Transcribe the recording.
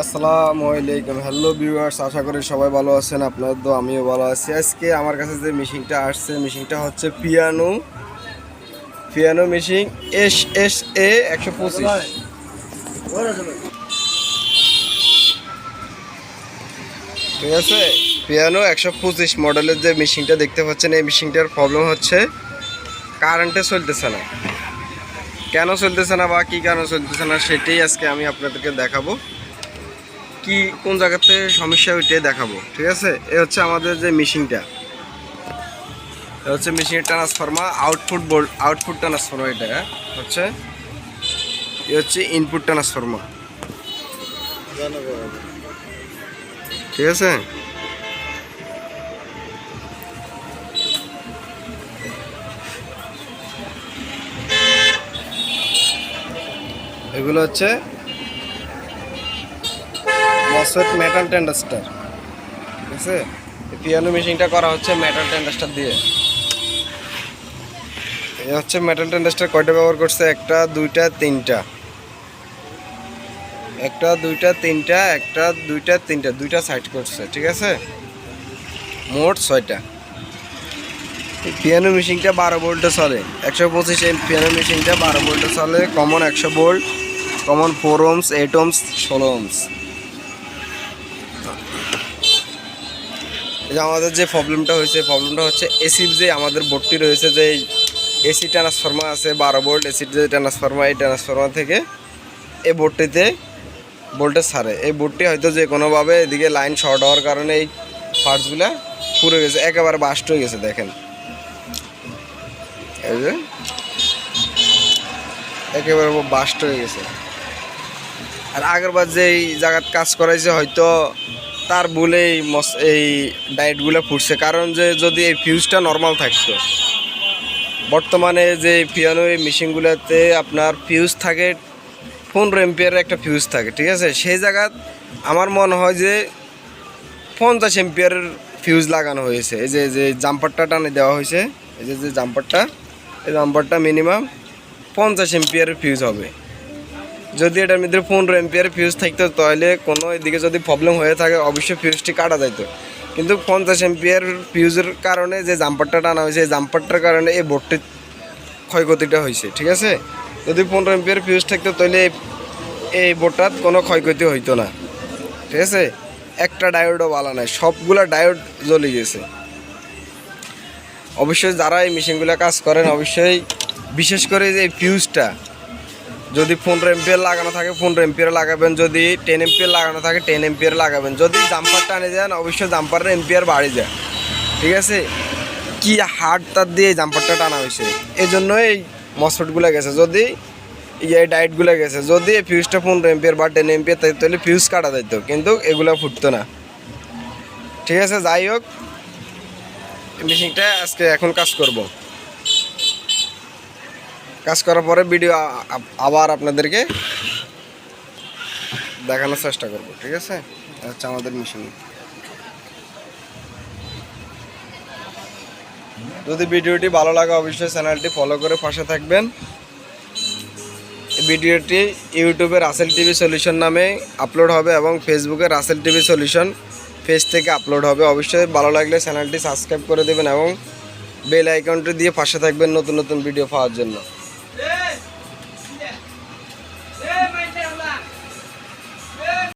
আসসালামু আলাইকুম। Hello viewers আশা করি সবাই ভালো আছেন, আপনার তো আমিও ভালো আছি। আজকে আমার কাছে যে মেশিনটা আসছে, মেশিনটা হচ্ছে piano piano machine S S A একশো পঁচিশ। ঠিক আছে? পিয়ানো একশো পঁচিশ মডেলের যে মেশিনটা দেখতে পাচ্ছেন, এই মেশিনটার প্রবলেম হচ্ছে কারেন্টে চলতেছে না। কেন চলতেছে না বা কী কারণে চলতেছে না, সেটাই আজকে আমি আপনাদেরকে দেখাবো। কি, কোন জায়গাতে সমস্যা ওইটাই দেখাবো, ঠিক আছে? এ হচ্ছে আমাদের যে মেশিনটা। এ হচ্ছে মেশিনের transformer output volt output transformer এটা হ্যাঁ? হচ্ছে? এ হচ্ছে ইনপুট ট্রান্সফর্মার ঠিক আছে? এগুলো হচ্ছে মসফেট মেটাল টেন্ডাস্টার ঠিক আছে? পিয়ানো মেশিনটা করা হচ্ছে মেটাল টেন্ডাস্টার দিয়ে। এই হচ্ছে মেটাল টেন্ডাস্টার কয়টা ব্যবহার করছে? একটা, দুইটা, তিনটা। একটা, দুইটা, তিনটা, একটা, দুইটা, তিনটা। দুইটা সাইড করছে, ঠিক আছে? মোট ছয়টা। পিয়ানো মেশিনটা বারো ভোল্টে চলে। একশো পঁচিশ এই পিয়ানো মেশিনটা বারো ভোল্টে চলে। কমন একশো volt common four ohms eight ohms ষোলো ওমস যে আমাদের যে প্রবলেমটা হয়েছে প্রবলেমটা হচ্ছে এসির যে আমাদের বোর্ডটি রয়েছে, যে এসি ট্রান্সফর্মার আছে, বারো ভোল্ট এসির যে ট্রান্সফর্মার এই ট্রান্সফর্মার থেকে এই বোর্ডটিতে ভোল্টেজ ছাড়ে। এই বোর্ডটি হয়তো যে কোনোভাবে এদিকে লাইন শর্ট হওয়ার কারণে এই পার্টসগুলো পুড়ে গেছে, একেবারে বাস্ট হয়ে গেছে, দেখেন। এই যে একেবারে বাস্ট হয়ে গেছে। আর আগেরবার যে এই জায়গাত কাজ করাইছে, হয়তো তার মস এই ডায়েটগুলো ফুটছে। কারণ যে যদি এই ফিউজটা নর্মাল থাকতো, বর্তমানে যে পিয়ানো এই মেশিনগুলোতে আপনার ফিউজ থাকে, পনেরো এম্পিয়ারের একটা ফিউজ থাকে, ঠিক আছে? সেই জায়গাত আমার মনে হয় যে পঞ্চাশ এম্পিয়ারের ফিউজ লাগানো হয়েছে। এই যে যে জাম্পারটা টানে দেওয়া হয়েছে, এই যে যে জাম্পারটা এই জাম্পারটা মিনিমাম পঞ্চাশ এম্পিয়ারের ফিউজ হবে। যদি এটার মধ্যে পনেরো এম্পিয়ার ফিউজ থাকতো, তাহলে কোনো এদিকে যদি প্রবলেম হয়ে থাকে, অবশ্যই ফিউজটি কাটা যাইতো। কিন্তু পঞ্চাশ এম্পিয়ার ফিউজের কারণে যে জাম্পারটা টানা হয়েছে, এই জাম্পারটার কারণে এই বোর্ডটির ক্ষয়ক্ষতিটা হয়েছে, ঠিক আছে? যদি পনেরো এম্পিয়ার ফিউজ থাকতো, তাহলে এই- বোর্ডটার কোনো ক্ষয়ক্ষতি হইতো না, ঠিক আছে? একটা ডায়োডও ভালো নাই, সবগুলা ডায়োড জ্বলে গেছে। অবশ্যই যারা এই মেশিনগুলো কাজ করেন, অবশ্যই বিশেষ করে যে ফিউজটা যদি পনেরো এম্পিয়ার লাগানো থাকে, পনেরো এম্পিয়ার লাগাবেন। যদি টেন এম্পিয়ার লাগানো থাকে টেন এম্পিয়ার লাগাবেন। যদি জাম্পার টানে যান, অবশ্যই জাম্পারের এম্পিয়ার বাড়ে যায়। ঠিক আছে? কি হার্ড তার দিয়ে জাম্পারটা টানা হয়েছে? এই জন্য এই মসফেটগুলো গেছে। যদি এই ডায়েটগুলো গেছে। যদি এই ফিউজটা পনেরো এম্পিয়ার বা টেন এম্পিয়ার থাকে তাহলে ফিউজ কাটা যেত কিন্তু এগুলো ফুটতো না। ঠিক আছে? যাই হোক মেশিনটা আজকে এখন কাজ করব। কাজ করার পরে ভিডিও আবার আপনাদেরকে দেখানোর চেষ্টা করব, ঠিক আছে? আচ্ছা আমাদের মেশিন যদি ভিডিওটি ভালো লাগে, অবশ্যই চ্যানেলটি ফলো করে পাশে থাকবেন। ভিডিওটি ইউটিউবে রাসেল টিভি সলিউশন নামে আপলোড হবে এবং ফেসবুকে রাসেল টিভি সলিউশন পেজ থেকে আপলোড হবে। অবশ্যই ভালো লাগলে চ্যানেলটি সাবস্ক্রাইব করে দেবেন এবং বেল আইকনটি দিয়ে পাশে থাকবেন নতুন নতুন ভিডিও পাওয়ার জন্য।